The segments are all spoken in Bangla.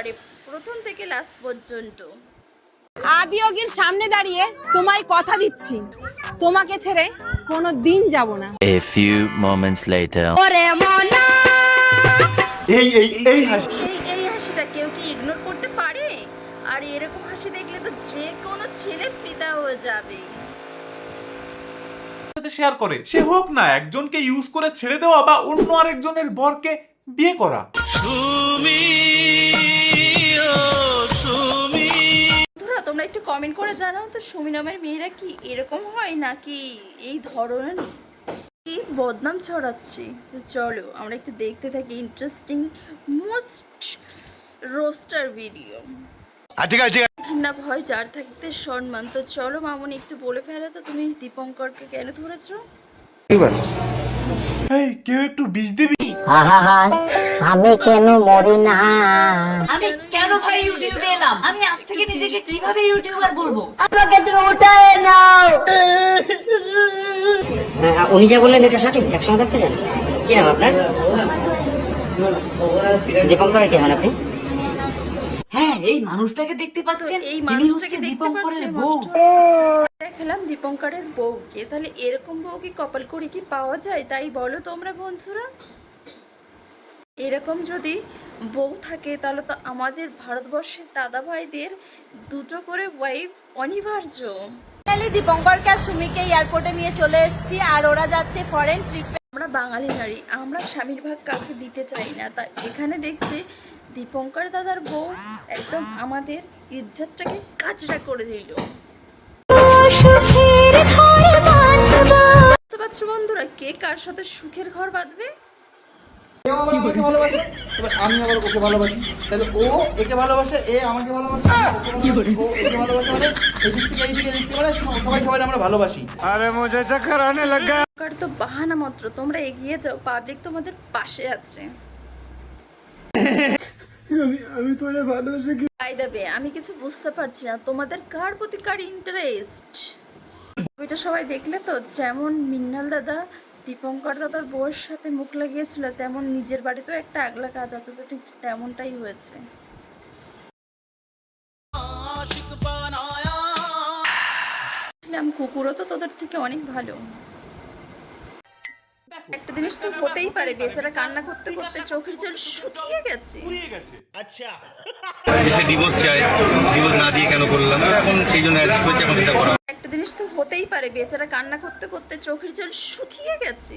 সহকারে প্রথম থেকে লাস্ট পর্যন্ত। আদিয়োগীর সামনে দাঁড়িয়ে তোমায় কথা দিচ্ছি। তোমাকে ছেড়ে কোনো দিন যাব না। A few moments later. এই এই এই হাসি। এই এই হাসিটা কেউ কি ইগনোর করতে পারে? আর এরকম হাসি দেখলে তো যে কোনো ছেলে ফিদা হয়ে যাবে। সাথে শেয়ার করে। সে হোক না একজনকে ইউজ করে ছেড়ে দেওয়া বা অন্য আরেকজনের বরকে বিয়ে করা। বন্ধুরা কমেন্ট করে জানাও তো সুমি নামের মেয়েরা কি এরকম হয় নাকি এই ধরনের? কি বদনাম ছড়াচ্ছি? তো চলো আমরা একটু দেখতে থাকি ইন্টারেস্টিং মোস্ট রোস্টার ভিডিও ঘৃণা ভয় যার থাকতে সম্মান। তো চলো মামনি একটু বলে ফেলে তো তুমি দীপঙ্করকে কেন ধরেছো? এই কেউ একটু বিষ দিবি? আহা আমি কেন মরি না? আমি কেন ভাই ইউটিউবে এলাম? আমি আজ থেকে নিজেকে কীভাবে ইউটিউবার বলব? আমাকে তুমি উঠায় নাও। উনি যা বললেন এটা সঠিক একসঙ্গে থাকতে চান? কি নাম আপনার? দীপঙ্কর কে হন আপনি? হ্যাঁ এই মানুষটাকে দেখতে পাচ্ছেন? এই মানুষটাকে দীপঙ্করের বউ। দেখালাম দীপঙ্করের বউকে। তাহলে এরকম বউ কি কপাল করে কি পাওয়া যায়? তাই বলো তোমরা বন্ধুরা। এরকম যদি বউ থাকে তাহলে তো আমাদের ভারতবর্ষের দাদা ভাইদের দুটো করে ওয়াইফ অনিবার্য। দীপঙ্করকে আর সুমিকে এয়ারপোর্টে নিয়ে চলে এসেছি আর ওরা যাচ্ছে ফরেন ট্রিপে আমরা বাঙালি নারী আমরা স্বামীর ভাগ কাউকে দিতে চাই না। তা এখানে দেখছি দীপঙ্কর দাদার বউ একদম আমাদের ইজ্জতটাকে কাজরা করে দিল। বুঝতে পারছ বন্ধুরা কে কার সাথে সুখের ঘর বাঁধবে? এও আবার আমাকে ভালোবাসে? এবার আমি আবার ওকে ভালোবাসি। তাহলে ও একে ভালোবাসে এ আমাকে ভালোবাসে ও একে ভালোবাসে মানে এদিক থেকে এই দিকে এদিক থেকে মানে সবাই সবাই আমরা ভালোবাসি। কার তো বাহানা মাত্র তোমরা এগিয়ে যাও পাবলিক তোমাদের পাশে আছে। বাই দ্য ওয়ে, আমি কিছু বুঝতে পারছি না তোমাদের কার প্রতি কার ইন্টারেস্ট এটা সবাই দেখলে তো? যেমন মিন্নাল দাদা দীপঙ্কর দাদার বউয়ের সাথে মুখ লাগিয়েছিল তেমন নিজের বাড়িতেও একটা আগলা কাজ আছে তো ঠিক তেমনটাই হয়েছে। কুকুরও তো তোদের থেকে অনেক ভালো। একটা জিনিস তো হতেই পারে বেচারা কান্না করতে করতে চোখের জল শুকিয়ে গেছে। এসে ডিভোর্স চায় ডিভোর্স না দিয়ে কেন করলাম? এখন সেই জন্য অ্যারেস্ট করেছে এখন সেটা করা জিনিস তো হতেই পারে বেচারা কান্না করতে করতে চোখের জল শুকিয়ে গেছে।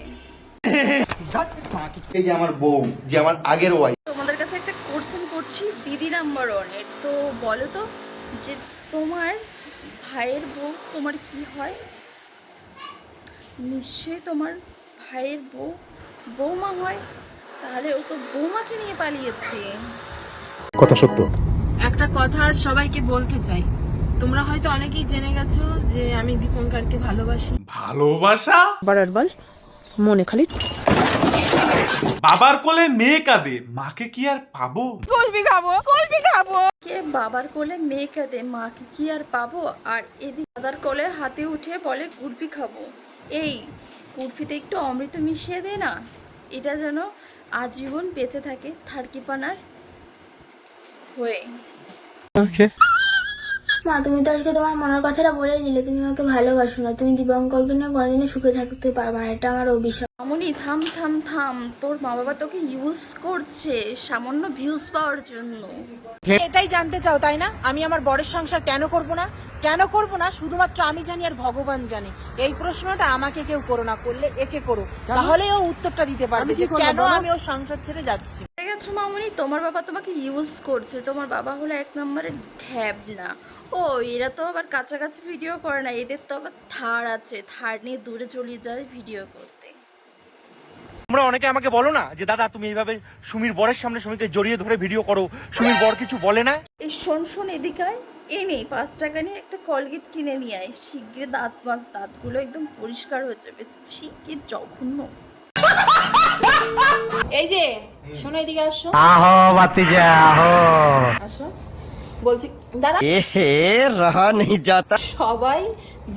এই যে আমার বউ যে আমার আগের ওয়াই তোমাদের কাছে একটা কোশ্চেন করছি দিদি নাম্বার ওয়ানের তো বলো তো যে তোমার ভাইয়ের বউ তোমার কি হয়? নিশ্চয়ই তোমার ভাইয়ের বউ বৌমা হয় তাহলে ও তো বৌমাকে নিয়ে পালিয়েছে। একটা কথা সবাইকে বলতে চাই। তোমরা হয়তো অনেকেই জেনে গেছো যে আমি দীপঙ্করকে ভালোবাসি। ভালোবাসা? বারার বল মনে খালি। বাবার কোলে মেয়ে কাঁদে মাকে কি আর পাবো? কলবি খাব কলবি খাব। কে বাবার কোলে মেয়ে কাঁদে মাকে কি আর পাবো? আর এদিকে দাদার কোলে হাতে উঠে বলে কুলফি খাব। এই কুলফিতে একটু অমৃত মিশিয়ে দে না। এটা যেন আজীবন বেঁচে থাকে থার্কিপানার হয়ে। মা তুমি তো আজকে তোমার মনের কথাটা বলে দিলে। তুমি আমাকে ভালোবাসো না। তুমি দীপঙ্করকে নিয়ে কোনোদিনও সুখে থাকতে পারবে না। এটা আমার অভিশাপ। মামনি থাম থাম থাম। তোর মা বাবা তোকে ইউজ করছে সামান্য ভিউজ পাওয়ার জন্য। এটাই জানতে চাও তাই না? আমি আমার বরের সংসার কেন করব না? কেন করব না? শুধুমাত্র আমি জানি আর ভগবান জানে। এই প্রশ্নটা আমাকে কেউ করো না করলে একে করো। তাহলে ও উত্তরটা দিতে পারবে যে কেন আমি ওর সংসার ছেড়ে যাচ্ছি। গেছো মামনি? তোমার বাবা তোমাকে ইউজ করছে। তোমার বাবা হলো এক নম্বরে ঢ্যাব না ও এরা তো আবার কাছাকাছি ভিডিও করে না এদের তো আবার থার আছে। থার নিয়ে দূরে চলে যায় ভিডিও করতে। তোমরা অনেকে আমাকে বলো না যে দাদা তুমি এইভাবে সুমির বরের সামনে সুমিকে জড়িয়ে ধরে ভিডিও করো। সুমির বর কিছু বলে না? এই শোন শোন এদিকায় এ নেই পাঁচ টাকা নিয়ে একটা কলগেট কিনে নিয়ে আয়। শিগগির দাঁত মাছ দাঁতগুলো একদম পরিষ্কার হয়ে যাবে। ছি কি জঘন্য। এই যে শোনো এদিকে আসো। আহো বাতিজা আহো। আসো। বলছি দাঁড়া। এ রহা নেই যাতা। সবাই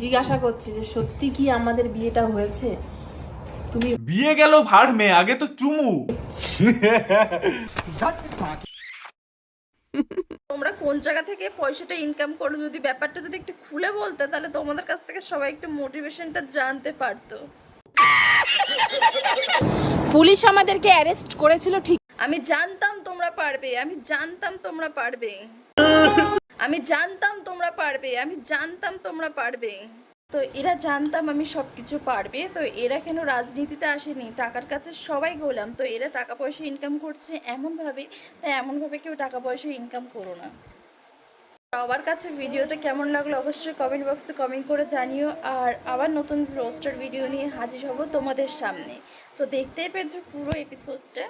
জিজ্ঞাসা করছে যে সত্যি কি আমাদের বিয়েটা হয়েছে? তুমি বিয়ে গেল ভাড় মেয়ে আগে তো চুমু। তোমরা কোন জায়গা থেকে পয়সাটা ইনকাম করো? যদি ব্যাপারটা যদি একটু খুলে বলতে তাহলে তোমাদের কাছ থেকে সবাই একটু মোটিভেশনটা জানতে পারতো। পুলিশ আমাদেরকে অ্যারেস্ট করেছিল ঠিক আমি জানতাম তোমরা পারবে, আমি জানতাম তোমরা পারবে। আমি জানতাম তোমরা পারবে, আমি জানতাম তোমরা পারবে। তো এরা জানতাম আমি সব কিছু পারবে, তো এরা কেন রাজনীতিতে আসেনি? টাকার কাছে সবাই গোলাম, তো এরা টাকা পয়সা ইনকাম করছে এমনভাবে, তাই এমনভাবে কেউ টাকা পয়সা ইনকাম করো না। সবার কাছে ভিডিওটা কেমন লাগল অবশ্যই কমেন্ট বক্সে কমেন্ট করে জানিও। আর আবার নতুন রোস্টার ভিডিও নিয়ে হাজির হব তোমাদের সামনে। তো দেখতেই পেয়েছ পুরো এপিসোডটা